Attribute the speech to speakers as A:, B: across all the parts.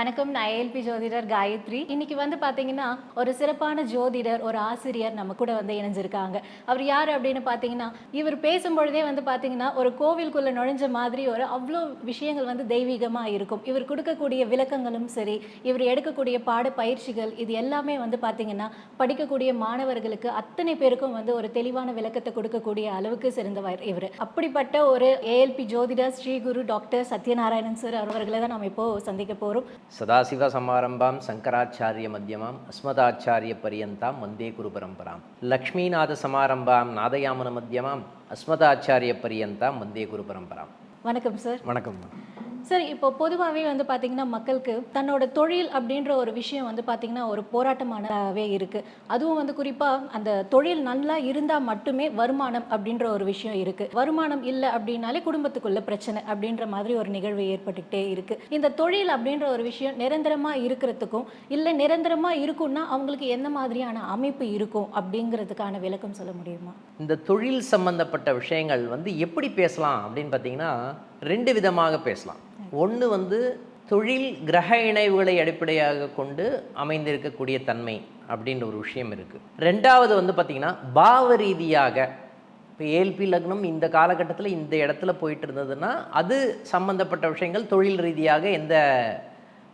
A: வணக்கம் நான் ஏஎல்பி ஜோதிடர் காயத்ரி. இன்னைக்கு வந்து பார்த்தீங்கன்னா ஒரு சிறப்பான ஜோதிடர் ஒரு ஆசிரியர் நம்ம கூட வந்து இணைஞ்சிருக்காங்க. அவர் யார் அப்படின்னு பார்த்தீங்கன்னா இவர் பேசும்பொழுதே வந்து பார்த்தீங்கன்னா ஒரு கோவிலுக்குள்ளே நுழைஞ்ச மாதிரி ஒரு அவ்வளோ விஷயங்கள் வந்து தெய்வீகமாக இருக்கும். இவர் கொடுக்கக்கூடிய விளக்கங்களும் சரி இவர் எடுக்கக்கூடிய பாட பயிற்சிகள் இது எல்லாமே வந்து பார்த்தீங்கன்னா படிக்கக்கூடிய மாணவர்களுக்கு அத்தனை பேருக்கும் வந்து ஒரு தெளிவான விளக்கத்தை கொடுக்கக்கூடிய அளவுக்கு சிறந்தவர் இவர். அப்படிப்பட்ட ஒரு ஏஎல்பி ஜோதிடர் ஸ்ரீ குரு டாக்டர் சத்யநாராயணன் சார் அவர்களை தான் நம்ம இப்போ சந்திக்க போகிறோம்
B: சதாசிவ சமாரம்பாம் சங்கராச்சாரிய மத்தியமாம் அஸ்மதாச்சாரிய பரியந்தாம் வந்தே குரு பரம்பராம். லக்ஷ்மிநாத சமாரம்பாம் நாதயாமன மத்தியமாம் அஸ்மதாச்சாரிய பரியந்தாம் வந்தே குரு பரம்பராம்.
A: வணக்கம் சார்.
B: வணக்கம்
A: சார் இப்போ பொதுவாகவே வந்து பார்த்தீங்கன்னா மக்களுக்கு தன்னோட தொழில் அப்படின்ற ஒரு விஷயம் வந்து பார்த்தீங்கன்னா ஒரு போராட்டமானதாகவே இருக்குது அதுவும் வந்து குறிப்பாக அந்த தொழில் நல்லா இருந்தால் மட்டுமே வருமானம் அப்படின்ற ஒரு விஷயம் இருக்குது வருமானம் இல்லை அப்படின்னாலே குடும்பத்துக்குள்ள பிரச்சனை அப்படின்ற மாதிரி ஒரு நிகழ்வு ஏற்பட்டுக்கிட்டே இருக்குது இந்த தொழில் அப்படின்ற ஒரு விஷயம் நிரந்தரமாக இருக்கிறதுக்கும் இல்லை நிரந்தரமாக இருக்கும்னா அவங்களுக்கு எந்த மாதிரியான அமைப்பு இருக்கும் அப்படிங்கிறதுக்கான விளக்கம் சொல்ல முடியுமா?
B: இந்த தொழில் சம்பந்தப்பட்ட விஷயங்கள் வந்து எப்படி பேசலாம் அப்படின்னு பார்த்தீங்கன்னா ரெண்டு விதமாக பேசலாம். ஒன்று வந்து தொழில் கிரக இணைவுகளை அடிப்படையாக கொண்டு அமைந்திருக்கக்கூடிய தன்மை அப்படின்ற ஒரு விஷயம் இருக்குது ரெண்டாவது வந்து பார்த்திங்கன்னா பாவ ரீதியாக இப்போ ஏல்பி லக்னம் இந்த காலகட்டத்தில் இந்த இடத்துல போயிட்டு இருந்ததுன்னா அது சம்பந்தப்பட்ட விஷயங்கள் தொழில் ரீதியாக எந்த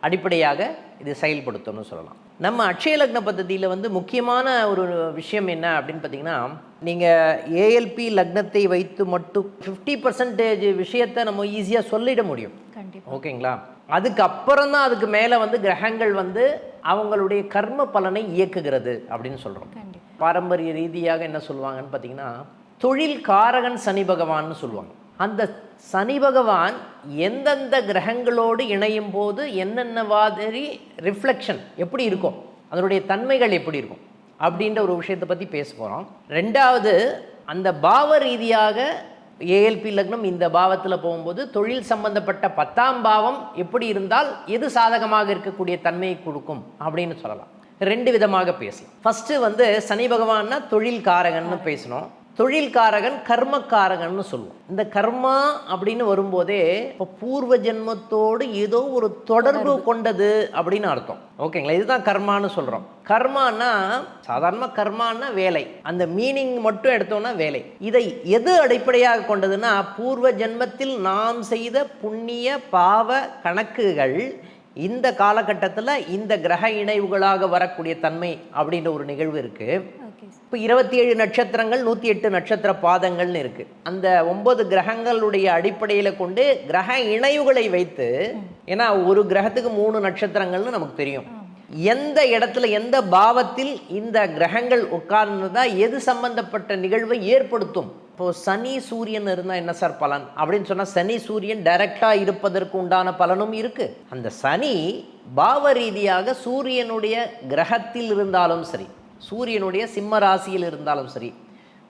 B: அடிப்படையாக இது செயல்படுத்தணும்னு சொல்லலாம். நம்ம அட்சய லக்ன பദ്ധதியில் வந்து முக்கியமான ஒரு விஷயம் என்ன அப்படின்னு பார்த்தீங்கன்னா நீங்கள் ஏஎல்பி லக்னத்தை வைத்து மட்டும் ஃபிஃப்டி பர்சன்டேஜ் விஷயத்தை நம்ம ஈஸியாக சொல்லிட முடியும். ஓகேங்களா? அதுக்கப்புறம் தான் அதுக்கு மேலே வந்து கிரகங்கள் வந்து அவங்களுடைய கர்ம பலனை இயக்குகிறது அப்படின்னு சொல்கிறோம் பாரம்பரிய ரீதியாக என்ன சொல்லுவாங்கன்னு பார்த்தீங்கன்னா தொழில் காரகன் சனி பகவான்னு சொல்லுவாங்க. அந்த சனி பகவான் எந்தெந்த கிரகங்களோடு இணையும் போது என்னென்ன மாதிரி ரிஃப்ளெக்ஷன் எப்படி இருக்கும்? அதனுடைய தன்மைகள் எப்படி இருக்கும்? அப்படின்ற ஒரு விஷயத்தை பற்றி பேச போகிறோம் ரெண்டாவது அந்த பாவ ரீதியாக ஏஎல்பி லக்னம் இந்த பாவத்தில் போகும்போது தொழில் சம்பந்தப்பட்ட பத்தாம் பாவம் எப்படி இருந்தால் எது சாதகமாக இருக்கக்கூடிய தன்மையை கொடுக்கும் அப்படின்னு சொல்லலாம். ரெண்டு விதமாக பேசலாம். ஃபஸ்ட்டு வந்து சனி பகவான்னா தொழில் காரகன்னு பேசணும். தொழில் காரகன் கர்மக்காரகன்னு சொல்லுவோம். இந்த கர்மா அப்படின்னு வரும்போதே இப்போ பூர்வ ஜென்மத்தோடு ஏதோ ஒரு தொடர்பு கொண்டது அப்படின்னு அர்த்தம். ஓகேங்களா இதுதான் கர்மான்னு சொல்கிறோம் கர்மானா சாதாரண கர்மான்னா வேலை. அந்த மீனிங் மட்டும் எடுத்தோம்னா வேலை. இதை எது அடிப்படையாக கொண்டதுன்னா பூர்வ ஜென்மத்தில் நாம் செய்த புண்ணிய பாவ கணக்குகள் இந்த காலகட்டத்தில் இந்த கிரக இணைவுகளாக வரக்கூடிய தன்மை அப்படின்ற ஒரு நிகழ்வு இருக்குது இப்போ இருபத்தி ஏழு நட்சத்திரங்கள் நூற்றி எட்டு நட்சத்திர பாதங்கள்னு இருக்குது அந்த ஒன்பது கிரகங்களுடைய அடிப்படையில் கொண்டு கிரக இணைவுகளை வைத்து ஏன்னா ஒரு கிரகத்துக்கு மூணு நட்சத்திரங்கள்னு நமக்கு தெரியும். எந்த இடத்துல எந்த பாவத்தில் இந்த கிரகங்கள் உட்கார்ந்ததா எது சம்பந்தப்பட்ட நிகழ்வை ஏற்படுத்தும்? இப்போ சனி சூரியன் இருந்தால் என்ன சார் பலன்? அப்படின்னு சொன்னால் சனி சூரியன் டைரக்டாக இருப்பதற்கு உண்டான பலனும் இருக்கு. அந்த சனி பாவ ரீதியாக சூரியனுடைய கிரகத்தில் இருந்தாலும் சரி சூரியனுடைய சிம்ம ராசியில் இருந்தாலும் சரி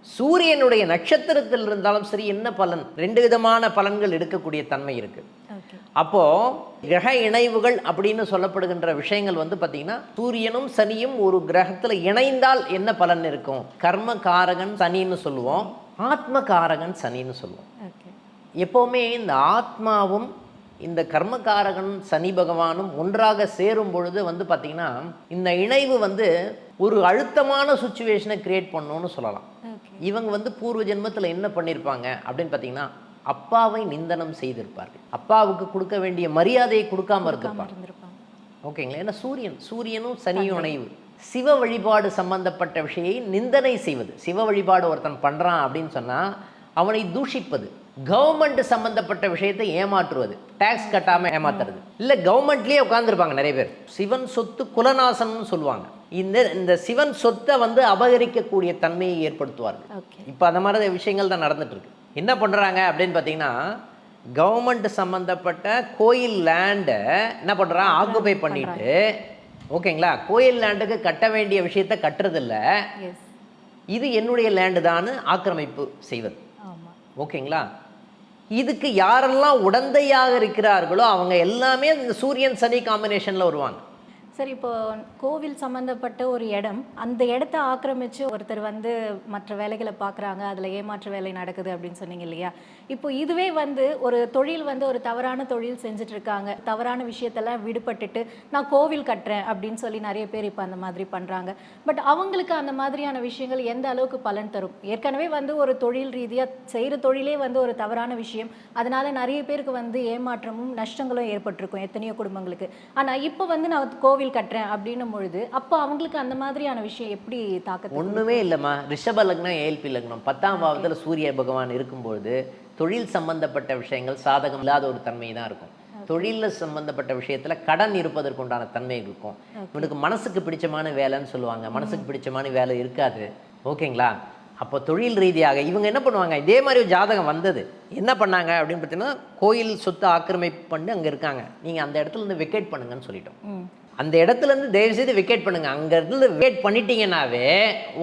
B: சூரியனுடைய நட்சத்திரத்தில் இருந்தாலும் சரி என்ன பலன்? ரெண்டு விதமான பலன்கள் எடுக்கக்கூடிய தன்மை இருக்கு. அப்போ கிரக இணைவுகள் அப்படின்னு சொல்லப்படுகின்ற விஷயங்கள் வந்து பார்த்தீங்கன்னா சூரியனும் சனியும் ஒரு கிரகத்தில் இணைந்தால் என்ன பலன் இருக்கும்? கர்ம காரகன் சனின்னு சொல்லுவோம். ஆத்ம காரகன் சனின்னு சொல்லுவோம். எப்போவுமே இந்த ஆத்மாவும் இந்த கர்மகாரகன் சனி பகவானும் ஒன்றாக சேரும் பொழுது வந்து பார்த்திங்கன்னா இந்த இணைவு வந்து ஒரு அழுத்தமான சுச்சுவேஷனை கிரியேட் பண்ணணும்னு சொல்லலாம். இவங்க வந்து பூர்வ ஜென்மத்தில் என்ன பண்ணியிருப்பாங்க அப்படின்னு பார்த்தீங்கன்னா அப்பாவை நிந்தனம் செய்திருப்பார்கள். அப்பாவுக்கு கொடுக்க வேண்டிய மரியாதையை கொடுக்காம இருந்திருப்பாங்க. ஓகேங்களா? ஏன்னா சூரியன் சூரியனும் சனியும் இணைவு. சிவ வழிபாடு சம்பந்தப்பட்ட விஷயை நிந்தனை செய்வது. சிவ வழிபாடு ஒருத்தன் பண்ணுறான் அப்படின்னு சொன்னால் அவனை தூஷிப்பது. கவர்மெண்ட் சம்பந்தப்பட்ட விஷயத்தை ஏமாற்றுவது. டேக்ஸ் கட்டாமல் ஏமாத்துறது. இல்லை கவர்மெண்ட்லேயே உட்காந்துருப்பாங்க நிறைய பேர். சிவன் சொத்து குலநாசம்னு சொல்லுவாங்க. இந்த இந்த சிவன் சொத்தை வந்து அபகரிக்கக்கூடிய தன்மையை ஏற்படுத்துவார்கள். இப்போ அந்த மாதிரி விஷயங்கள் தான் நடந்துட்டு இருக்கு என்ன பண்ணுறாங்க அப்படின்னு பார்த்தீங்கன்னா கவர்மெண்ட் சம்மந்தப்பட்ட கோயில் லேண்டை என்ன பண்ணுறான் ஆக்குபை பண்ணிட்டு ஓகேங்களா? கோயில் லேண்டுக்கு கட்ட வேண்டிய விஷயத்த கட்டுறதில்ல. இது என்னுடைய லேண்டு தான் ஆக்கிரமிப்பு செய்வது. ஓகேங்களா? இதுக்கு யாரெல்லாம் உடந்தையாக இருக்கிறார்களோ அவங்க எல்லாமே இந்த சூரியன் சனி காம்பினேஷனில் வருவாங்க.
A: சரி இப்போ கோவில் சம்மந்தப்பட்ட ஒரு இடம் அந்த இடத்த ஆக்கிரமிச்சு ஒருத்தர் வந்து மற்ற வேலைகளை பார்க்குறாங்க அதில் ஏமாற்று வேலை நடக்குது அப்படின்னு சொன்னீங்க இல்லையா? இப்போ இதுவே வந்து ஒரு தொழில் வந்து ஒரு தவறான தொழில் செஞ்சுட்டு இருக்காங்க தவறான விஷயத்தெல்லாம் விடுபட்டுட்டு நான் கோவில் கட்டுறேன் அப்படின்னு சொல்லி நிறைய பேர் இப்போ அந்த மாதிரி பண்ணுறாங்க பட் அவங்களுக்கு அந்த மாதிரியான விஷயங்கள் எந்த அளவுக்கு பலன் தரும்? ஏற்கனவே வந்து ஒரு தொழில் ரீதியாக செய்கிற தொழிலே வந்து ஒரு தவறான விஷயம். அதனால நிறைய பேருக்கு வந்து ஏமாற்றமும் நஷ்டங்களும் ஏற்பட்டிருக்கும் எத்தனையோ குடும்பங்களுக்கு. ஆனால் இப்போ வந்து நான் கோவில் கட்டுறேன் அப்படின்னும் பொழுது அப்போ அவங்களுக்கு அந்த மாதிரியான விஷயம் எப்படி தாக்கத்தை
B: ஒண்ணுமே இல்லைம்மா. ரிஷப லக்னம் ஏஎல்பி லக்னம். பத்தாம் பாவத்துல சூரிய பகவான் இருக்கும்பொழுது தொழில் சம்பந்தப்பட்ட விஷயங்கள் சாதகம் இல்லாத ஒரு தன்மை தான் இருக்கும். தொழில்ல சம்பந்தப்பட்ட விஷயத்துல கடன் இருப்பதற்குண்டான தன்மை இருக்கும். இவனுக்கு மனசுக்கு பிடிச்சமான வேலைன்னு சொல்லுவாங்க. மனசுக்கு பிடிச்சமான வேலை இருக்காது. ஓகேங்களா? அப்போ தொழில் ரீதியாக இவங்க என்ன பண்ணுவாங்க? இதே மாதிரி ஒரு ஜாதகம் வந்தது. என்ன பண்ணாங்க அப்படின்னு பார்த்தீங்கன்னா கோயில் சொத்து ஆக்கிரமிப்பு பண்ணி அங்கே இருக்காங்க. நீங்கள் அந்த இடத்துல இருந்து வெக்கேட் பண்ணுங்கன்னு சொல்லிட்டோம்.
A: ம்
B: அந்த இடத்துல இருந்து தயவு செய்து விக்கெட் பண்ணுங்க. அங்க இருந்து விக்கெட் பண்ணிட்டீங்கன்னாவே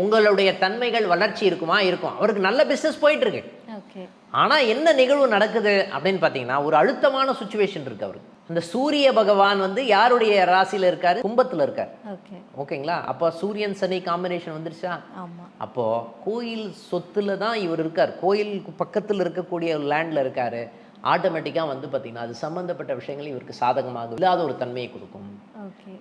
B: உங்களுடைய தன்மைகள் வளர்ச்சி இருக்குமா? இருக்கும். அவருக்கு நல்ல பிசினஸ் போயிட்டு இருக்கு
A: ஓகே.
B: ஆனா என்ன நிகழ்வு நடக்குது அப்படின்னு பார்த்தீங்கன்னா ஒரு அழுத்தமான சுச்சுவேஷன் இருக்கு அவருக்கு. அந்த சூரிய பகவான் வந்து யாருடைய ராசியில இருக்காரு? கும்பத்துல இருக்காரு.
A: ஓகே.
B: ஓகேங்களா? அப்போ சூரியன் சனி காம்பினேஷன் வந்துருச்சா? அப்போ கோயில் சொத்துல தான் இவர் இருக்கார். கோயிலுக்கு பக்கத்தில் இருக்கக்கூடிய லேண்ட்ல இருக்காரு. ஆட்டோமேட்டிக்காக வந்து பார்த்தீங்கன்னா அது சம்பந்தப்பட்ட விஷயங்கள் இவருக்கு சாதகமாக இல்லாத ஒரு தன்மையை கொடுக்கும்.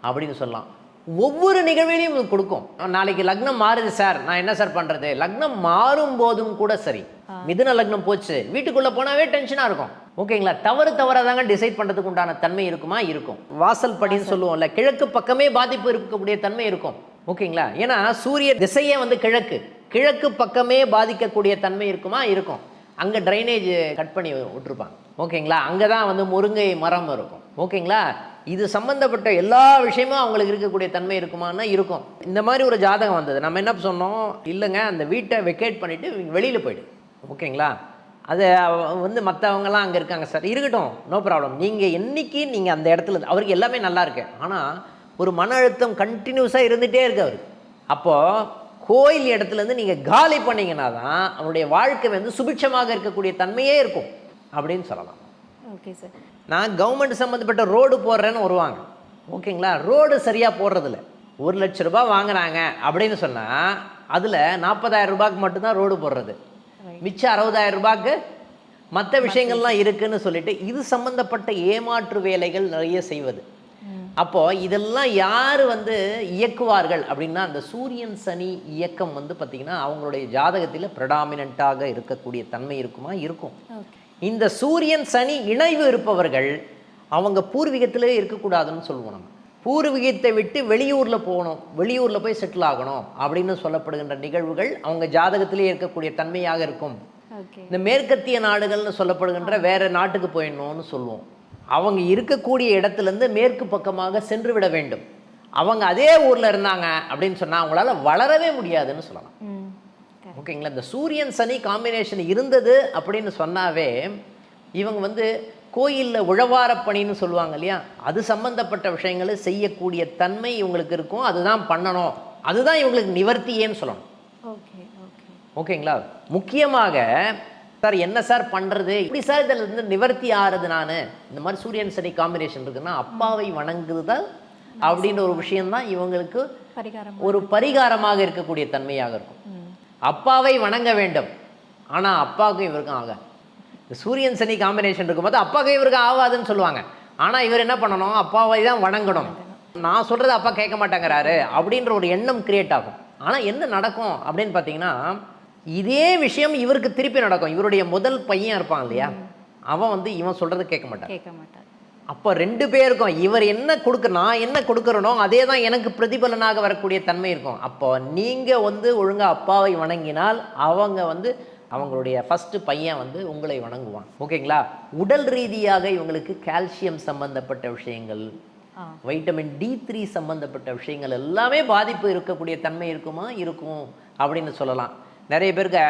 B: அப்படின்னு சொல்லலாம். ஒவ்வொரு நிகழ்விலையும் இது கொடுக்கும். நாளைக்கு லக்னம் மாறுது சார். நான் என்ன சார் பண்றது? லக்னம் மாறும் போதும் கூட சரி. மிதுன லக்னம் போச்சு. வீட்டுக்குள்ள போனாவே டென்ஷனா இருக்கும். ஓகேங்களா? தவறு தவறாதாங்க டிசைட் பண்றதுக்கு உண்டான தன்மை இருக்குமா? இருக்கும். வாசல் படின்னு சொல்லுவோம்ல கிழக்கு பக்கமே பாதிப்பு இருக்கக்கூடிய தன்மை இருக்கும். ஓகேங்களா? ஏன்னா சூரிய திசையே வந்து கிழக்கு. கிழக்கு பக்கமே பாதிக்கக்கூடிய தன்மை இருக்குமா? இருக்கும். அங்கே ட்ரைனேஜ் கட் பண்ணி விட்டுருப்பாங்க. ஓகேங்களா? அங்கே தான் வந்து முருங்கை மரம் இருக்கும். ஓகேங்களா? இது சம்மந்தப்பட்ட எல்லா விஷயமும் அவங்களுக்கு இருக்கக்கூடிய தன்மை இருக்குமானா இருக்கும். இந்த மாதிரி ஒரு ஜாதகம் வந்தது. நம்ம என்ன சொன்னோம்? இல்லைங்க அந்த வீட்டை வெக்கேட் பண்ணிவிட்டு வெளியில் போயிடு. ஓகேங்களா? அது அவ- வந்து மற்றவங்கலாம் அங்கே இருக்காங்க சார். இருக்கட்டும் நோ ப்ராப்ளம் நீங்கள் என்றைக்கு நீங்கள் அந்த இடத்துல இருந்து- அவருக்கு எல்லாமே நல்லா இருக்கு. ஆனால் ஒரு மன அழுத்தம் கண்டினியூஸாக இருந்துகிட்டே இருக்கு அவருக்கு அப்போது கோயில் இடத்துலேருந்து நீங்கள் காலி பண்ணீங்கன்னா தான் அவனுடைய வாழ்க்கை வந்து சுபிட்சமாக இருக்கக்கூடிய தன்மையே இருக்கும். அப்படின்னு சொல்லலாம்.
A: ஓகே சார்
B: நான் கவர்மெண்ட் சம்மந்தப்பட்ட ரோடு போடுறேன்னு வருவாங்க. ஓகேங்களா ரோடு சரியாக போடுறதில்ல. ஒரு லட்ச ரூபாய் வாங்குறாங்க அப்படின்னு சொன்னால் அதில் நாற்பதாயிரம் ரூபாய்க்கு மட்டும்தான் ரோடு போடுறது. மிச்சம் அறுபதாயிரம் ரூபாய்க்கு மற்ற விஷயங்கள்லாம் இருக்குன்னு சொல்லிட்டு இது சம்பந்தப்பட்ட ஏமாற்று வேலைகள் நிறைய செய்வது. அப்போ இதெல்லாம் யார் வந்து இயக்குவார்கள் அப்படின்னா அந்த சூரியன் சனி இயக்கம் வந்து பார்த்திங்கன்னா அவங்களுடைய ஜாதகத்தில் ப்ரெடாமினண்ட்டாக இருக்கக்கூடிய தன்மை இருக்குமா? இருக்கும்.
A: ஓகே
B: இந்த சூரியன் சனி இணைவு இருப்பவர்கள் அவங்க பூர்வீகத்திலே இருக்கக்கூடாதுன்னு சொல்லுவோம் நம்ம. பூர்வீகத்தை விட்டு வெளியூரில் போகணும் வெளியூரில் போய் செட்டில் ஆகணும் அப்படின்னு சொல்லப்படுகின்ற நிகழ்வுகள் அவங்க ஜாதகத்திலே இருக்கக்கூடிய தன்மையாக இருக்கும். இந்த மேற்கத்திய நாடுகள்னு சொல்லப்படுகின்ற வேற நாட்டுக்கு போயிடணும்னு சொல்லுவோம். அவங்க இருக்கக்கூடிய இடத்துலேருந்து மேற்கு பக்கமாக சென்று விட வேண்டும். அவங்க அதே ஊரில் இருந்தாங்க அப்படின்னு சொன்னால் அவங்களால வளரவே முடியாதுன்னு சொல்லலாம். ஓகேங்களா? இந்த சூரியன் சனி காம்பினேஷன் இருந்தது அப்படின்னு சொன்னாவே இவங்க வந்து கோயிலில் உழவார பணின்னு சொல்லுவாங்க இல்லையா? அது சம்பந்தப்பட்ட விஷயங்களை செய்யக்கூடிய தன்மை இவங்களுக்கு இருக்கும். அதுதான் பண்ணணும். அதுதான் இவங்களுக்கு நிவர்த்தியேன்னு சொல்லணும்.
A: Okay okay.
B: ஓகேங்களா? முக்கியமாக சார் என்ன சார் பண்ணுறது இப்படி சார் இதில் இருந்து நிவர்த்தி ஆறுது நான்? இந்த மாதிரி சூரியன் சனி காம்பினேஷன் இருக்குன்னா அப்பாவை வணங்குதல் அப்படின்ற ஒரு விஷயம்தான் இவங்களுக்கு ஒரு பரிகாரமாக இருக்கக்கூடிய தன்மையாக இருக்கும். அப்பாவை வணங்க வேண்டும். ஆனால் அப்பாவுக்கும் இவருக்கும் இந்த சூரியன் சனி காம்பினேஷன் இருக்கும்போது அப்பாவுக்கும் இவருக்கும் ஆகாதுன்னு சொல்லுவாங்க. ஆனால் இவர் என்ன பண்ணணும்? அப்பாவை தான் வணங்கணும். நான் சொல்கிறது அப்பா கேட்க மாட்டேங்கிறாரு அப்படின்ற ஒரு எண்ணம் கிரியேட் ஆகும். ஆனால் என்ன நடக்கும் அப்படின்னு பார்த்தீங்கன்னா இதே விஷயம் இவருக்கு திருப்பி நடக்கும். இவருடைய முதல் பையன் இருப்பான் இல்லையா? அவன் வந்து இவன் சொல்கிறது கேட்க மாட்டான்.
A: கேட்க மாட்டார்
B: அப்போ ரெண்டு பேருக்கும் இவர் என்ன கொடுக்க நான் என்ன கொடுக்குறனோ அதே தான் எனக்கு பிரதிபலனாக வரக்கூடிய தன்மை இருக்கும். அப்போ நீங்கள் வந்து ஒழுங்காக அப்பாவை வணங்கினால் அவங்க வந்து அவங்களுடைய ஃபஸ்ட்டு பையன் வந்து உங்களை வணங்குவான். ஓகேங்களா? உடல் ரீதியாக இவங்களுக்கு கால்சியம் சம்பந்தப்பட்ட விஷயங்கள் வைட்டமின் டி த்ரீ சம்பந்தப்பட்ட விஷயங்கள் எல்லாமே பாதிப்பு இருக்கக்கூடிய தன்மை இருக்குமா? இருக்கும் அப்படின்னு சொல்லலாம். நிறைய பேருக்கு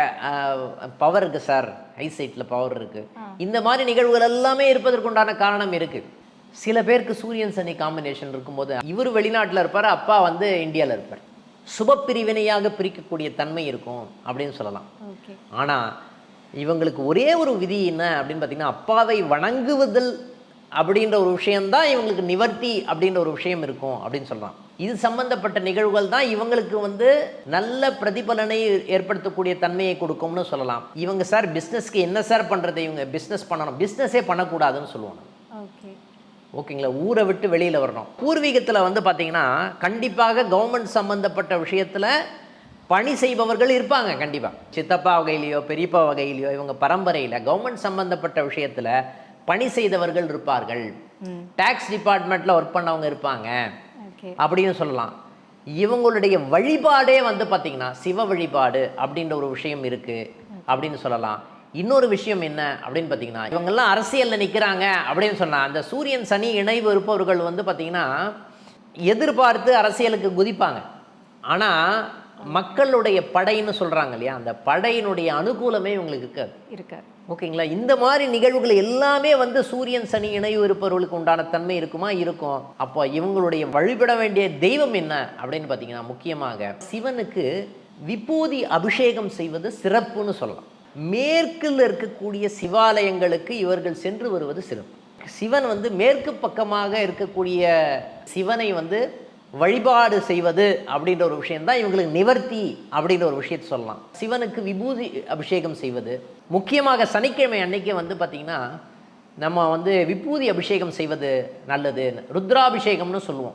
B: பவர் இருக்குது சார் ஐசைட்டில் பவர் இருக்குது இந்த மாதிரி நிகழ்வுகள் எல்லாமே இருப்பதற்குண்டான காரணம் இருக்குது சில பேருக்கு சூரியன் சனி காம்பினேஷன் இருக்கும்போது இவர் வெளிநாட்டில் இருப்பார் அப்பா வந்து இந்தியாவில் இருப்பார். சுப பிரிவினையாக பிரிக்கக்கூடிய தன்மை இருக்கும் அப்படின்னு சொல்லலாம். ஆனால் இவங்களுக்கு ஒரே ஒரு விதி என்ன அப்படின்னு பார்த்தீங்கன்னா அப்பாவை வணங்குவதில் அப்படின்ற ஒரு விஷயம்தான் இவங்களுக்கு நிவர்த்தி அப்படின்ற ஒரு விஷயம் இருக்கும் அப்படின்னு சொல்லலாம். இது சம்பந்தப்பட்ட நிகழ்வுகள் தான் இவங்களுக்கு வந்து நல்ல பிரதிபலனை ஏற்படுத்தக்கூடிய தன்மையை கொடுக்கும்னு சொல்லலாம். இவங்க சார் பிஸ்னஸ்க்கு என்ன சார் பண்ணுறது இவங்க பிஸ்னஸ் பண்ணணும். பிஸ்னஸே பண்ணக்கூடாதுன்னு சொல்லுவாங்க.
A: ஓகே.
B: ஓகேங்களா? ஊரை விட்டு வெளியில் வரணும். பூர்வீகத்தில் வந்து பார்த்தீங்கன்னா கண்டிப்பாக கவர்மெண்ட் சம்மந்தப்பட்ட விஷயத்தில் பணி செய்பவர்கள் இருப்பாங்க கண்டிப்பாக சித்தப்பா வகையிலையோ பெரியப்பா வகையிலையோ இவங்க பரம்பரையில் கவர்மெண்ட் சம்மந்தப்பட்ட விஷயத்தில் பணி செய்தவர்கள் இருப்பார்கள். டேக்ஸ் டிபார்ட்மெண்ட்டில் ஒர்க் பண்ணவங்க இருப்பாங்க. அப்படின்னு சொல்லலாம். இவங்களுடைய வழிபாடே வந்து பார்த்தீங்கன்னா சிவ வழிபாடு அப்படின்ற ஒரு விஷயம் இருக்குது அப்படின்னு சொல்லலாம். இன்னொரு விஷயம் என்ன அப்படின்னு பார்த்தீங்கன்னா இவங்கெல்லாம் அரசியலில் நிற்கிறாங்க அப்படின்னு சொன்னால் அந்த சூரியன் சனி இணைவு இருப்பவர்கள் வந்து பார்த்தீங்கன்னா எதிர்பார்த்து அரசியலுக்கு குதிப்பாங்க. ஆனால் மக்களுடைய படைன்னு சொல்கிறாங்க இல்லையா? அந்த படையினுடைய அனுகூலமே இவங்களுக்கு இருக்காது.
A: இருக்காது.
B: ஓகேங்களா? இந்த மாதிரி நிகழ்வுகள் எல்லாமே வந்து சூரியன் சனி இணைவு இருப்பவர்களுக்கு உண்டான தன்மை இருக்குமா? இருக்கும். அப்போ இவங்களுடைய வழிபட வேண்டிய தெய்வம் என்ன அப்படின்னு பார்த்தீங்கன்னா முக்கியமாக சிவனுக்கு விபூதி அபிஷேகம் செய்வது சிறப்புன்னு சொல்லலாம். மேற்கில் இருக்கக்கூடிய சிவாலயங்களுக்கு இவர்கள் சென்று வருவது சிறப்பு. சிவன் வந்து மேற்கு பக்கமாக இருக்கக்கூடிய சிவனை வந்து வழிபாடு செய்வது அப்படின்ற ஒரு விஷயம்தான் இவங்களுக்கு நிவர்த்தி அப்படின்ற ஒரு விஷயத்தை சொல்லலாம். சிவனுக்கு விபூதி அபிஷேகம் செய்வது. முக்கியமாக சனிக்கிழமை அன்னைக்கு வந்து பார்த்திங்கன்னா நம்ம வந்து விபூதி அபிஷேகம் செய்வது நல்லது. ருத்ராபிஷேகம்னு சொல்லுவோம்.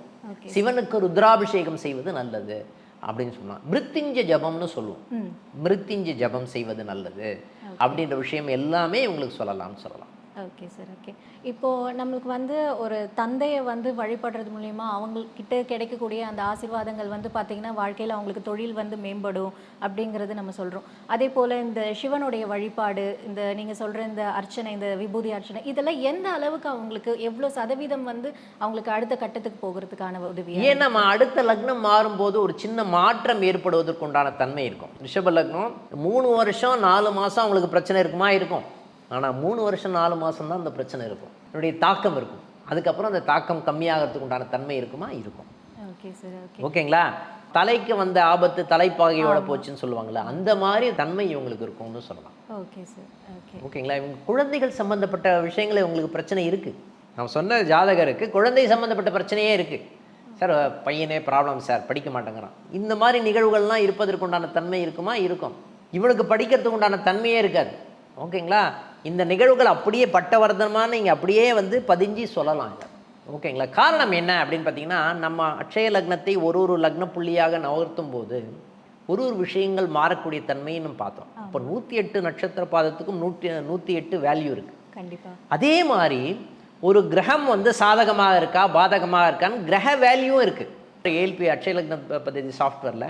B: சிவனுக்கு ருத்ராபிஷேகம் செய்வது நல்லது அப்படின்னு சொல்லலாம். மிருத்யுஞ்ச ஜபம்னு சொல்லுவோம்.
A: ம்.
B: மிருத்யுஞ்ச ஜபம் செய்வது நல்லது அப்படின்ற விஷயம் எல்லாமே இவங்களுக்கு சொல்லலாம்னு சொல்லலாம்.
A: ஓகே சார் ஓகே இப்போது நம்மளுக்கு வந்து ஒரு தந்தையை வந்து வழிபடுறது மூலயமா அவங்கக்கிட்ட கிடைக்கக்கூடிய அந்த ஆசீர்வாதங்கள் வந்து பார்த்திங்கன்னா வாழ்க்கையில் அவங்களுக்கு தொழில் வந்து மேம்படும் அப்படிங்கிறது நம்ம சொல்கிறோம் அதே போல் இந்த சிவனுடைய வழிபாடு இந்த நீங்கள் சொல்கிற இந்த அர்ச்சனை இந்த விபூதி அர்ச்சனை இதெல்லாம் எந்த அளவுக்கு அவங்களுக்கு எவ்வளோ சதவீதம் வந்து அவங்களுக்கு அடுத்த கட்டத்துக்கு போகிறதுக்கான உதவி
B: ஏன் நம்ம அடுத்த லக்னம் மாறும்போது ஒரு சின்ன மாற்றம் ஏற்படுவதற்குண்டான தன்மை இருக்கும். ரிஷப லக்னம் மூணு வருஷம் நாலு மாதம் அவங்களுக்கு பிரச்சனை இருக்குமா இருக்கும். ஆனால் மூணு வருஷம் நாலு மாதம் தான் அந்த பிரச்சனை இருக்கும். என்னுடைய தாக்கம் இருக்கும். அதுக்கப்புறம் அந்த தாக்கம் கம்மியாகிறதுக்கு உண்டான தன்மை இருக்குமா? இருக்கும்.
A: Okay sir okay.
B: ஓகேங்களா? தலைக்கு வந்த ஆபத்து தலைப்பாகையோட போச்சுன்னு சொல்லுவாங்கள்ல அந்த மாதிரி தன்மை இவங்களுக்கு இருக்கும்னு சொல்லலாம்.
A: Okay sir okay.
B: ஓகேங்களா? இவங்க குழந்தைகள் சம்பந்தப்பட்ட விஷயங்கள் இவங்களுக்கு பிரச்சனை இருக்குது நான் சொன்ன ஜாதகருக்கு குழந்தை சம்பந்தப்பட்ட பிரச்சனையே இருக்குது சார் பையனே ப்ராப்ளம் சார் படிக்க மாட்டேங்கிறான். இந்த மாதிரி நிகழ்வுகள்லாம் இருப்பதற்கு உண்டான தன்மை இருக்குமா? இருக்கும். இவனுக்கு படிக்கிறதுக்கு உண்டான தன்மையே இருக்காது. ஓகேங்களா? இந்த நிகழ்வுகள் அப்படியே பட்டவர்தனமாக நீங்கள் அப்படியே வந்து பதிஞ்சு சொல்லலாம் ஓகேங்களா காரணம் என்ன அப்படின்னு பார்த்தீங்கன்னா நம்ம அட்சய லக்னத்தை ஒரு ஒரு லக்ன புள்ளியாக நகர்த்தும் போது ஒரு ஒரு விஷயங்கள் மாறக்கூடிய தன்மையை நம்ம பார்த்தோம் இப்போ நூற்றி எட்டு நட்சத்திர பாதத்துக்கும் நூற்றி நூற்றி எட்டு வேல்யூ இருக்குது
A: கண்டிப்பா
B: அதே மாதிரி ஒரு கிரகம் வந்து சாதகமாக இருக்கா பாதகமாக இருக்கான்னு கிரக வேல்யூவும் இருக்குது ஏல்பி அட்சய லக்ன ப- பദ്ധதி சாஃப்ட்வேரில்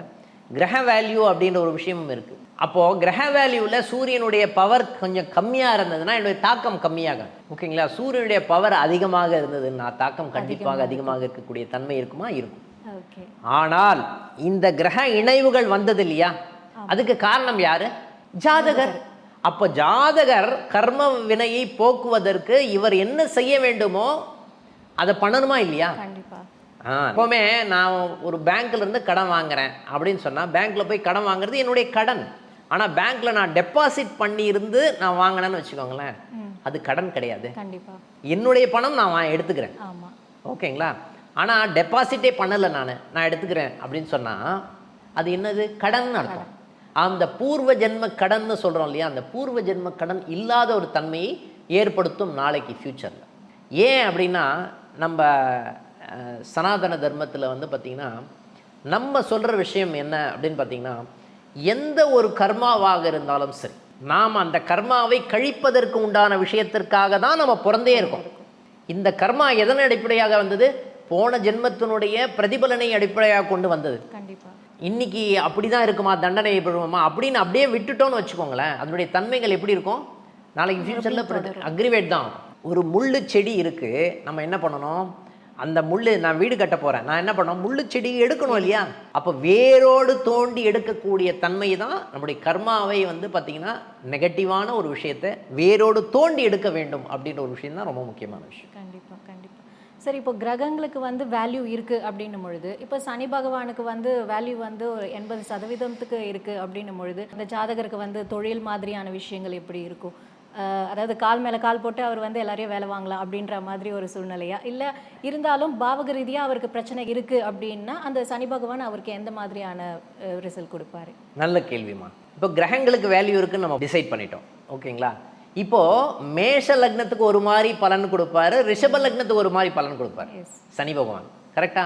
B: கிரக வேல்யூ அப்படின்ற ஒரு விஷயமும் இருக்குது அப்போது கிரக வேல்யூவில் சூரியனுடைய பவர் கொஞ்சம் கம்மியாக இருந்ததுன்னா என்னுடைய தாக்கம் கம்மியாகும் ஓகேங்களா? சூரியனுடைய பவர் அதிகமாக இருந்ததுன்னா தாக்கம் கண்டிப்பாக அதிகமாக இருக்கக்கூடிய தன்மை இருக்குமா? இருக்கும். ஆனால் இந்த கிரக இணைவுகள் வந்தது இல்லையா? அதுக்கு காரணம் யாரு? ஜாதகர். அப்போ ஜாதகர் கர்ம வினையை போக்குவதற்கு இவர் என்ன செய்ய வேண்டுமோ அதை பண்ணணுமா இல்லையா? எப்போவுமே நான் ஒரு பேங்க்ல இருந்து கடன் வாங்குறேன் அப்படின்னு சொன்னால் பேங்க்ல போய் கடன் வாங்குறது என்னுடைய கடன். ஆனால் பேங்க்ல நான் டெபாசிட் பண்ணியிருந்து நான் வாங்கினேன்னு வச்சுக்கோங்களேன் அது கடன் கிடையாது.
A: கண்டிப்பா.
B: என்னுடைய பணம் நான் வா- எடுத்துக்கிறேன்.
A: ஆமா.
B: ஓகேங்களா? ஆனால் டெபாசிட்டே பண்ணலை நான் நான் எடுத்துக்கிறேன் அப்படின்னு சொன்னால் அது என்னது? கடன் அர்த்தம். அந்த பூர்வ ஜென்ம கடன்னு சொல்கிறோம் இல்லையா? அந்த பூர்வ ஜென்ம கடன் இல்லாத ஒரு தன்மையை ஏற்படுத்தும் நாளைக்கு ஃப்யூச்சரில் ஏன் அப்படின்னா நம்ம சனாதன தர்மத்தில் வந்து பார்த்திங்கன்னா நம்ம சொல்கிற விஷயம் என்ன அப்படின்னு பார்த்தீங்கன்னா எந்த ஒரு கர்மாவாக இருந்தாலும் சரி நாம் அந்த கர்மாவை கழிப்பதற்கு உண்டான விஷயத்திற்காக தான் நம்ம பிறந்தே இருக்கோம். இந்த கர்மா எதன் அடிப்படையாக வந்தது? போன ஜென்மத்தினுடைய பிரதிபலனை அடிப்படையாக கொண்டு வந்தது.
A: கண்டிப்பா.
B: இன்னைக்கு அப்படி தான் இருக்குமா? தண்டனை பெறுவோமா? அப்படின்னு அப்படியே விட்டுட்டோம்னு வச்சுக்கோங்களேன். அதனுடைய தன்மைகள் எப்படி இருக்கும்? நாளைக்கு ஃபியூச்சரில் அக்ரிவேட் தான். ஒரு முள்ளு செடி இருக்குது நம்ம என்ன பண்ணணும்? அந்த முள்ளு நான் வீடு கட்ட போகிறேன் நான் என்ன பண்ணோம் முள்ளு செடி எடுக்கணும் இல்லையா? அப்போ வேரோடு தோண்டி எடுக்கக்கூடிய தன்மை தான் நம்முடைய கர்மாவை வந்து பார்த்திங்கன்னா நெகட்டிவான ஒரு விஷயத்தை வேரோடு தோண்டி எடுக்க வேண்டும் அப்படின்ற ஒரு விஷயம் தான் ரொம்ப முக்கியமான விஷயம்.
A: கண்டிப்பாக கண்டிப்பாக சரி இப்போ கிரகங்களுக்கு வந்து வேல்யூ இருக்குது அப்படின்னும் பொழுது இப்போ சனி பகவானுக்கு வந்து வேல்யூ வந்து ஒரு எண்பது சதவீதத்துக்கு இருக்குது அப்படின்னும் பொழுது அந்த ஜாதகருக்கு வந்து தொழில் மாதிரியான விஷயங்கள் எப்படி இருக்கும்? அதாவது கால் மேலே கால் போட்டு அவர் வந்து எல்லாரையும் வேலை வாங்கலாம் அப்படின்ற மாதிரி ஒரு சூழ்நிலையா? இல்லை இருந்தாலும் பாவக ரீதியாக அவருக்கு பிரச்சனை இருக்குது அப்படின்னா அந்த சனி பகவான் அவருக்கு எந்த மாதிரியான ரிசல்ட் கொடுப்பாரு?
B: நல்ல கேள்விமா இப்போ கிரகங்களுக்கு வேல்யூ இருக்குன்னு நம்ம டிசைட் பண்ணிட்டோம். ஓகேங்களா? இப்போ மேஷ லக்னத்துக்கு ஒரு மாதிரி பலன் கொடுப்பாரு ரிஷப லக்னத்துக்கு ஒரு மாதிரி பலன் கொடுப்பாரு. சனி பகவான். கரெக்டா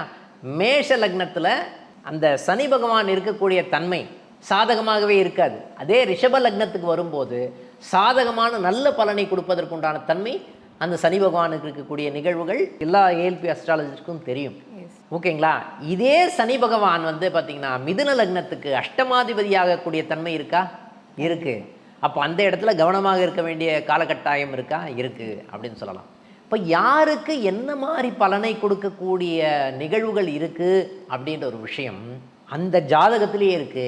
B: மேஷ லக்னத்தில் அந்த சனி பகவான் இருக்கக்கூடிய தன்மை சாதகமாகவே இருக்காது. அதே ரிஷப லக்னத்துக்கு வரும்போது சாதகமான நல்ல பலனை கொடுப்பதற்குண்டான தன்மை அந்த சனி பகவானுக்கு இருக்கக்கூடிய நிகழ்வுகள் எல்லா ஏஎல்பி அஸ்ட்ராலஜிஸ்க்கும் தெரியும். ஓகேங்களா? இதே சனி பகவான் வந்து பார்த்தீங்கன்னா மிதுன லக்னத்துக்கு அஷ்டமாதிபதியாகக்கூடிய தன்மை இருக்கா? இருக்கு. அப்போ அந்த இடத்துல கவனமாக இருக்க வேண்டிய காலகட்டாயம் இருக்கா? இருக்கு அப்படின்னு சொல்லலாம். இப்போ யாருக்கு என்ன மாதிரி பலனை கொடுக்கக்கூடிய நிகழ்வுகள் இருக்கு அப்படின்ற ஒரு விஷயம் அந்த ஜாதகத்திலேயே இருக்கு.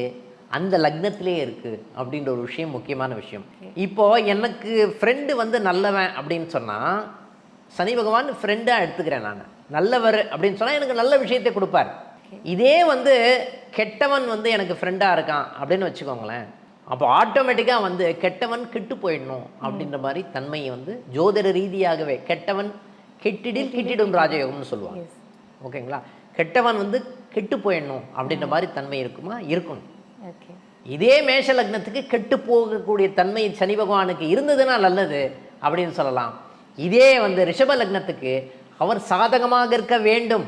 B: அந்த லக்னத்திலே இருக்கு அப்படின்ற ஒரு விஷயம் முக்கியமான விஷயம். இப்போ எனக்கு ஃப்ரெண்டு வந்து நல்லவன் அப்படின்னு சொன்னா சனி பகவான் ஃப்ரெண்டாக எடுத்துக்கிறேன் நான். நல்லவர் அப்படின்னு சொன்னால் எனக்கு நல்ல விஷயத்தை கொடுப்பார். இதே வந்து கெட்டவன் வந்து எனக்கு ஃப்ரெண்டாக இருக்கான் அப்படின்னு வச்சுக்கோங்களேன். அப்போ ஆட்டோமேட்டிக்காக வந்து கெட்டவன் கெட்டு போயிடணும் அப்படின்ற மாதிரி தன்மையை வந்து ஜோதிட ரீதியாகவே கெட்டவன் கெட்டிடில் கிட்டிடும் ராஜயோகம்னு சொல்லுவாங்க. ஓகேங்களா? கெட்டவன் வந்து கெட்டு போயிடணும் அப்படின்ற மாதிரி தன்மை இருக்குமா? இருக்கும்
A: ஓகே
B: இதே மேஷ லக்னத்துக்கு கெட்டு போகக்கூடிய தன்மை சனி பகவானுக்கு இருந்ததுன்னா நல்லது அப்படின்னு சொல்லலாம். இதே வந்து ரிஷப லக்னத்துக்கு அவர் சாதகமாக இருக்க வேண்டும்.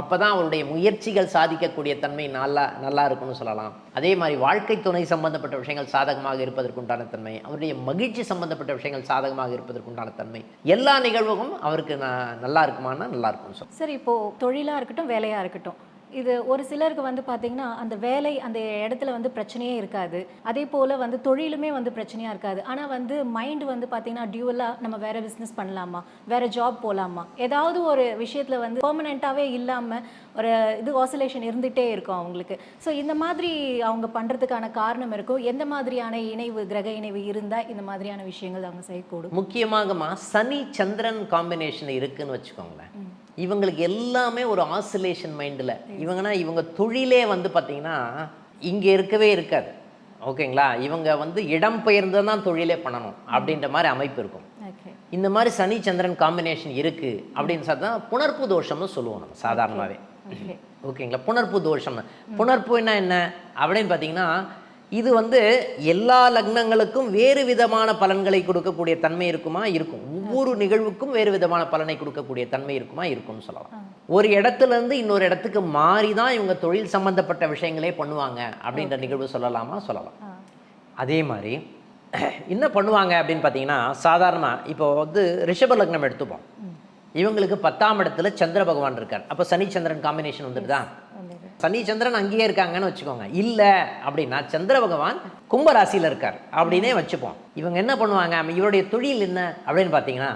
B: அப்பதான் அவருடைய முயற்சிகள் சாதிக்கக்கூடிய தன்மை நல்லா நல்லா இருக்கும்னு சொல்லலாம். அதே மாதிரி வாழ்க்கை துணை சம்பந்தப்பட்ட விஷயங்கள் சாதகமாக இருப்பதற்குண்டான தன்மை அவருடைய மகிழ்ச்சி சம்பந்தப்பட்ட விஷயங்கள் சாதகமாக இருப்பதற்குண்டான தன்மை எல்லா நிகழ்வுகளும் அவருக்கு நான் நல்லா இருக்குமானா நல்லா சொல்லலாம்.
A: சரி இப்போ தொழிலாக இருக்கட்டும் வேலையாக இருக்கட்டும் இது ஒரு சிலருக்கு வந்து பார்த்தீங்கன்னா அந்த வேலை அந்த இடத்துல வந்து பிரச்சனையே இருக்காது. அதே போல் வந்து தொழிலுமே வந்து பிரச்சனையாக இருக்காது. ஆனால் வந்து மைண்ட் வந்து பார்த்தீங்கன்னா டியூவலாக நம்ம வேற பிஸ்னஸ் பண்ணலாமா? வேற ஜாப் போகலாமா ஏதாவது ஒரு விஷயத்தில் வந்து பெர்மனெண்ட்டாகவே இல்லாமல் ஒரு இது ஆசோலேஷன் இருந்துகிட்டே இருக்கும் அவங்களுக்கு. ஸோ இந்த மாதிரி அவங்க பண்ணுறதுக்கான காரணம் இருக்கும். எந்த மாதிரியான இணைவு கிரக இணைவு இருந்தால் இந்த மாதிரியான விஷயங்கள் அவங்க செய்யக்கூடும்.
B: முக்கியமாகமா சனி சந்திரன் காம்பினேஷன் இருக்குன்னு வச்சுக்கோங்களேன். இவங்களுக்கு எல்லாமே ஒரு ஆசிலேஷன் மைண்டில் இவங்கன்னா இவங்க தொழிலே வந்து பார்த்தீங்கன்னா இங்கே இருக்கவே இருக்காது. ஓகேங்களா? இவங்க வந்து இடம் பெயர்ந்து தான் தொழிலே பண்ணணும் அப்படின்ற மாதிரி அமைப்பு இருக்கும். இந்த மாதிரி சனி சந்திரன் காம்பினேஷன் இருக்குது அப்படின்னு சொன்னா புணர்ப்பு தோஷம்னு சொல்லுவோம் நம்ம சாதாரணமாகவே
A: ஓகே
B: ஓகேங்களா? புணர்ப்பு தோஷம்னு. புணர்ப்புன்னா என்ன? அப்படின்னு பார்த்தீங்கன்னா இது வந்து எல்லா லக்னங்களுக்கும் வேறு விதமான பலன்களை கொடுக்கக்கூடிய தன்மை இருக்குமா? இருக்கும். ஒவ்வொரு நிகழ்வுக்கும் வேறு விதமான பலனை கொடுக்கக்கூடிய தன்மை இருக்குமா? இருக்கும்னு சொல்லலாம். ஒரு இடத்துல இருந்து இன்னொரு இடத்துக்கு மாறி தான் இவங்க தொழில் சம்பந்தப்பட்ட விஷயங்களே பண்ணுவாங்க அப்படின்ற நிகழ்வு சொல்லலாமா? சொல்லலாம். அதே மாதிரி என்ன பண்ணுவாங்க அப்படின்னு பார்த்தீங்கன்னா சாதாரணமாக இப்போ வந்து ரிஷப லக்னம் எடுத்துப்போம். இவங்களுக்கு பத்தாம் இடத்துல சந்திர பகவான் இருக்கார். அப்போ சனி சந்திரன் காம்பினேஷன் வந்துடுதா?
A: வந்தது
B: சனி சந்திரன் அங்கேயே இருக்காங்கன்னு வச்சுக்கோங்க. இல்லை அப்படின்னா சந்திர பகவான் கும்ப ராசியில இருக்கார். அப்படின்னே வச்சுப்போம். இவங்க என்ன பண்ணுவாங்க? இவருடைய தொழில் என்ன? அப்படின்னு பார்த்தீங்கன்னா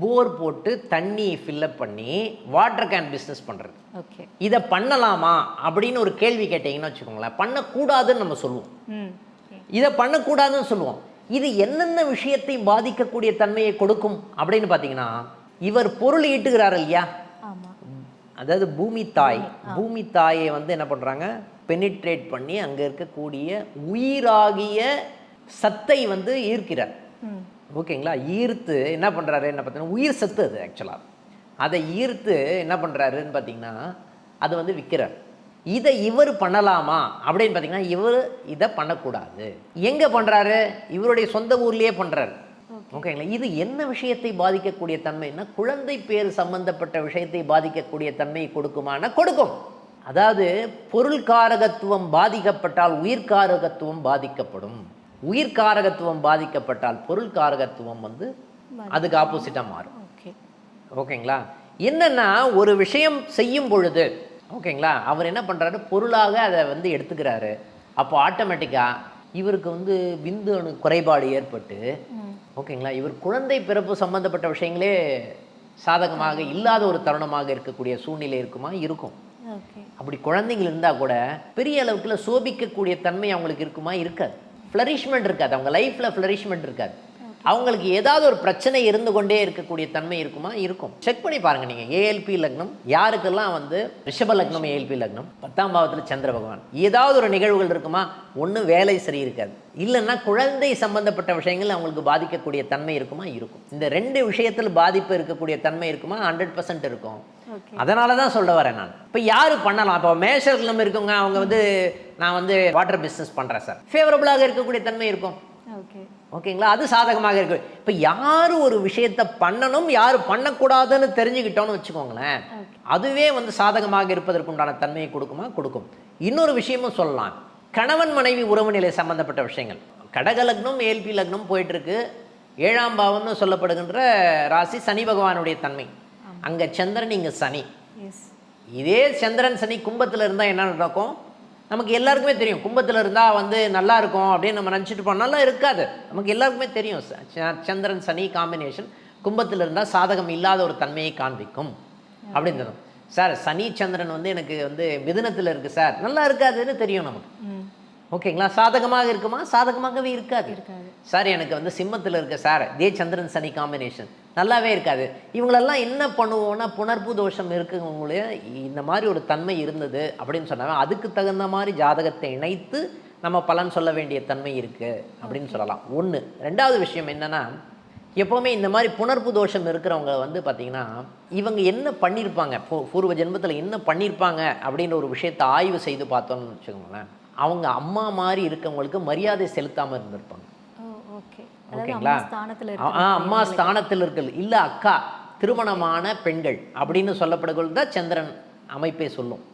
B: போர் போட்டு தண்ணி ஃபில்லப் பண்ணி வாட்டர் கேன் பிஸ்னஸ் பண்ணுறது
A: ஓகே.
B: இதை பண்ணலாமா? அப்படின்னு ஒரு கேள்வி கேட்டிங்கன்னு வச்சுக்கோங்களேன். பண்ணக்கூடாதுன்னு நம்ம சொல்லுவோம். இதை பண்ணக்கூடாதுன்னு சொல்லுவோம். இது என்னென்ன விஷயத்தை பாதிக்கக்கூடிய தன்மையை கொடுக்கும் அப்படின்னு பார்த்தீங்கன்னா இவர் பொருள் ஈட்டுகிறார் இல்லையா? அதாவது பூமி தாய். பூமி தாயை வந்து என்ன பண்ணுறாங்க பெனிட்ரேட் பண்ணி அங்கே இருக்கக்கூடிய உயிராகிய சத்தை வந்து ஈர்க்கிறார். ஓகேங்களா? ஈர்த்து என்ன பண்ணுறாரு என்ன பார்த்தீங்கன்னா உயிர் சத்து அது ஆக்சுவலாக அதை ஈர்த்து என்ன பண்ணுறாருன்னு பார்த்தீங்கன்னா அதை வந்து விற்கிறார் இதை இவர் பண்ணலாமா? அப்படின்னு பார்த்தீங்கன்னா இவர் இதை பண்ணக்கூடாது. எங்கே பண்ணுறாரு இவருடைய சொந்த ஊர்லேயே பண்ணுறாரு ஓகேங்களா? இது என்ன விஷயத்தை பாதிக்கக்கூடிய தன்மைன்னா குழந்தை பேர் சம்பந்தப்பட்ட விஷயத்தை பாதிக்கக்கூடிய தன்மையை கொடுக்குமானா கொடுக்கும். அதாவது பொருள்காரகத்துவம் பாதிக்கப்பட்டால் உயிர்காரகத்துவம் பாதிக்கப்படும். உயிர்காரகத்துவம் பாதிக்கப்பட்டால் பொருள்காரகத்துவம் வந்து அதுக்கு ஆப்போசிட்டாக மாறும்.
A: ஓகே.
B: ஓகேங்களா? என்னன்னா ஒரு விஷயம் செய்யும் பொழுது ஓகேங்களா அவர் என்ன பண்ணுறாரு பொருளாக அதை வந்து எடுத்துக்கிறாரு. அப்போ ஆட்டோமேட்டிக்காக இவருக்கு வந்து விந்து அணு குறைபாடு ஏற்பட்டு ஓகேங்களா? இவர் குழந்தை பிறப்பு சம்பந்தப்பட்ட விஷயங்களே சாதகமாக இல்லாத ஒரு தருணமாக இருக்கக்கூடிய சூழ்நிலை இருக்குமா? இருக்கும். அப்படி குழந்தைங்க இருந்தால் கூட பெரிய அளவுக்குள்ள சோபிக்கக்கூடிய தன்மை அவங்களுக்கு இருக்குமா? இருக்காது. ஃப்ளரிஷ்மெண்ட் இருக்காது. அவங்க லைஃப்பில் ஃப்ளரிஷ்மெண்ட் இருக்காது. அவங்களுக்கு ஏதாவது ஒரு பிரச்சனை இருந்து கொண்டே இருக்கக்கூடிய தன்மை இருக்குமா? இருக்கும். செக் பண்ணி பாருங்க நீங்க. ஏஎல்பி லக்னம் யாருக்கெல்லாம் வந்து ரிஷப லக்னம் ஏஎல்பி லக்னம்? பத்தாம் பாவத்தில் சந்திர பகவான். ஏதாவது ஒரு நிகழ்வுகள் இருக்குமா? ஒண்ணு வேலை சரி இருக்காது. இல்லைன்னா குழந்தை சம்பந்தப்பட்ட விஷயங்கள் அவங்களுக்கு பாதிக்கக்கூடிய தன்மை இருக்குமா? இருக்கும். இந்த ரெண்டு விஷயத்தில் பாதிப்பு இருக்கக்கூடிய தன்மை இருக்குமா? ஹண்ட்ரட் பர்சன்ட் இருக்கும். அதனால தான் சொல்ல வரேன் நான். இப்போ யார் பண்ணலாம்? இப்போ மேஷர்லம் இருக்கவங்க அவங்க வந்து நான் வந்து வாட்டர் பிஸ்னஸ் பண்ணுறேன் சார் ஃபேவரபுளாக இருக்கக்கூடிய தன்மை இருக்கும்.
A: ஓகே
B: ஓகேங்களா? அது சாதகமாக இருக்கு. இப்போ யார் ஒரு விஷயத்தை பண்ணணும் யார் பண்ணக்கூடாதுன்னு தெரிஞ்சுக்கிட்டோம்னு வச்சுக்கோங்களேன் அதுவே வந்து சாதகமாக இருப்பதற்குண்டான தன்மையை கொடுக்குமா? கொடுக்கும். இன்னொரு விஷயமும் சொல்லலாம். கணவன் மனைவி உறவு நிலை சம்பந்தப்பட்ட விஷயங்கள். கடக லக்னம் ஏல்பி லக்னம் போயிட்டு இருக்கு ஏழாம் பாவம்னு சொல்லப்படுகின்ற ராசி சனி பகவானுடைய தன்மை. அங்கே சந்திரன் இங்கே சனி. இதே சந்திரன் சனி கும்பத்தில் இருந்தால் என்ன நடக்கும்? நமக்கு எல்லாருக்குமே தெரியும். கும்பத்தில் இருந்தால் வந்து நல்லா இருக்கும் அப்படின்னு நம்ம நினச்சிட்டு போனோம் நல்லா இருக்காது. நமக்கு எல்லாருக்குமே தெரியும். சந்திரன் சனி காம்பினேஷன் கும்பத்தில் இருந்தால் சாதகம் இல்லாத ஒரு தன்மையை காண்பிக்கும். அப்படின்னு சார் சனி சந்திரன் வந்து எனக்கு வந்து மிதுனத்தில் இருக்குது சார். நல்லா இருக்காதுன்னு தெரியும் நமக்கு. ஓகேங்களா? சாதகமாக இருக்குமா? சாதகமாகவே இருக்காது.
A: இருக்காது.
B: சார் எனக்கு வந்து சிம்மத்தில் இருக்க சார் இதே சந்திரன் சனி காம்பினேஷன் நல்லாவே இருக்காது. இவங்களெல்லாம் என்ன பண்ணுவோம்னா புணர்ப்பு தோஷம் இருக்குங்களே இந்த மாதிரி ஒரு தன்மை இருந்தது அப்படின்னு சொன்னாங்க. அதுக்கு தகுந்த மாதிரி ஜாதகத்தை இணைத்து நம்ம பலன் சொல்ல வேண்டிய தன்மை இருக்கு அப்படின்னு சொல்லலாம். ஒன்று ரெண்டாவது விஷயம் என்னன்னா எப்போவுமே இந்த மாதிரி புணர்ப்பு தோஷம் இருக்கிறவங்க வந்து பார்த்தீங்கன்னா இவங்க என்ன பண்ணியிருப்பாங்க பூர்வ ஜென்மத்தில் என்ன பண்ணியிருப்பாங்க அப்படின்ற ஒரு விஷயத்தை ஆய்வு செய்து பார்த்தோம்னு வச்சுக்கோங்களேன். அவங்க அம்மா மாதிரி இருக்கவங்களுக்கு மரியாதை செலுத்தாமல் இருந்திருப்பாங்க. ஓகேங்களா?
A: அம்மா ஸ்தானத்துல
B: இருக்குது இல்லை அக்கா திருமணமான பெண்கள் அப்படின்னு சொல்லப்படுகிறது தான் சந்திரன் அமைப்பே சொல்லும்.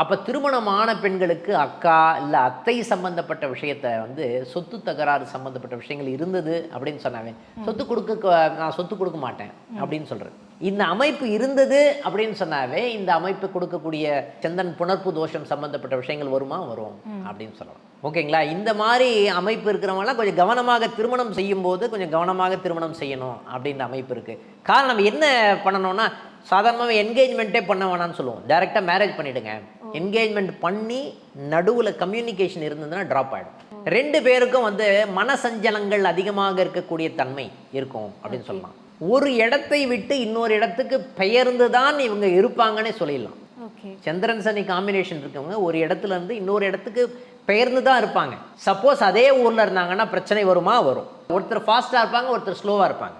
B: அப்போ திருமணமான பெண்களுக்கு அக்கா இல்லை அத்தை சம்பந்தப்பட்ட விஷயத்த வந்து சொத்து தகராறு சம்பந்தப்பட்ட விஷயங்கள் இருந்தது அப்படின்னு சொன்னாவே சொத்து கொடுக்க நான் சொத்து கொடுக்க மாட்டேன் அப்படின்னு சொல்கிறேன் இந்த அமைப்பு இருந்தது அப்படின்னு சொன்னாவே இந்த அமைப்பு கொடுக்கக்கூடிய சந்திரன் புணர்ப்பு தோஷம் சம்பந்தப்பட்ட விஷயங்கள் வருமா? வரும் அப்படின்னு சொல்லலாம் ஓகேங்களா? இந்த மாதிரி அமைப்பு இருக்கிறவங்கலாம் கொஞ்சம் கவனமாக திருமணம் செய்யும்போது கொஞ்சம் கவனமாக திருமணம் செய்யணும் அப்படின்ற அமைப்பு இருக்குது காரணம் என்ன பண்ணணும்னா சாதாரணமாக என்கேஜ்மெண்ட்டே பண்ண வேணாம்னு சொல்லுவோம். டைரெக்டாக மேரேஜ் பண்ணிவிடுங்க என்கேஜ்மெண்ட் பண்ணி நடுவில் கம்யூனிகேஷன் இருந்ததுன்னா ட்ராப் ஆகிடும் ரெண்டு பேருக்கும் வந்து மனசஞ்சலங்கள் அதிகமாக இருக்கக்கூடிய தன்மை இருக்கும் அப்படின்னு சொல்லலாம். ஒரு இடத்தை விட்டு இன்னொரு இடத்துக்கு பெயர்ந்து தான் இவங்க இருப்பாங்கன்னே சொல்லிடலாம். சந்திரன் சனி காம்பினேஷன் இருக்கவங்க ஒரு இடத்துல இருந்து இன்னொரு இடத்துக்கு பெயர்ந்து தான் இருப்பாங்க. சப்போஸ் அதே ஊரில் இருந்தாங்கன்னா பிரச்சனை வருமா? வரும். ஒருத்தர் ஃபாஸ்ட்டாக இருப்பாங்க ஒருத்தர் ஸ்லோவாக இருப்பாங்க.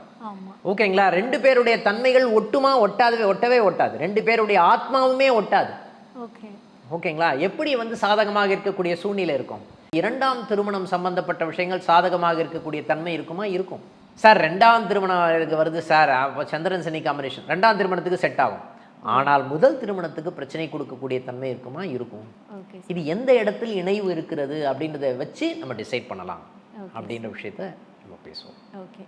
B: ஓகேங்களா? ரெண்டு பேருடைய தன்மைகள் ஒட்டுமா ஒட்டாதவே ஒட்டவே ஒட்டாது. ரெண்டு பேருடைய ஆத்மாவுமே ஒட்டாது.
A: ஓகே.
B: ஓகேங்களா? எப்படி வந்து சாதகமாக இருக்கக்கூடிய சூழ்நிலை இருக்கும்? இரண்டாம் திருமணம் சம்பந்தப்பட்ட விஷயங்கள் சாதகமாக இருக்கக்கூடிய தன்மை இருக்குமா? இருக்கும். சார் ரெண்டாம் திருமணம் வருது சார் அப்போ சந்திரன் சனி காம்பினேஷன் ரெண்டாம் திருமணத்துக்கு செட் ஆகும். ஆனால் முதல் திருமணத்துக்கு பிரச்சனை கொடுக்கக்கூடிய தன்மை இருக்குமா? இருக்கும். இது எந்த இடத்தில் இணைவு இருக்கிறது அப்படின்றத வச்சு நம்ம டிசைட் பண்ணலாம். அப்படின்ற விஷயத்த நம்ம பேசுவோம்.
A: ஓகே.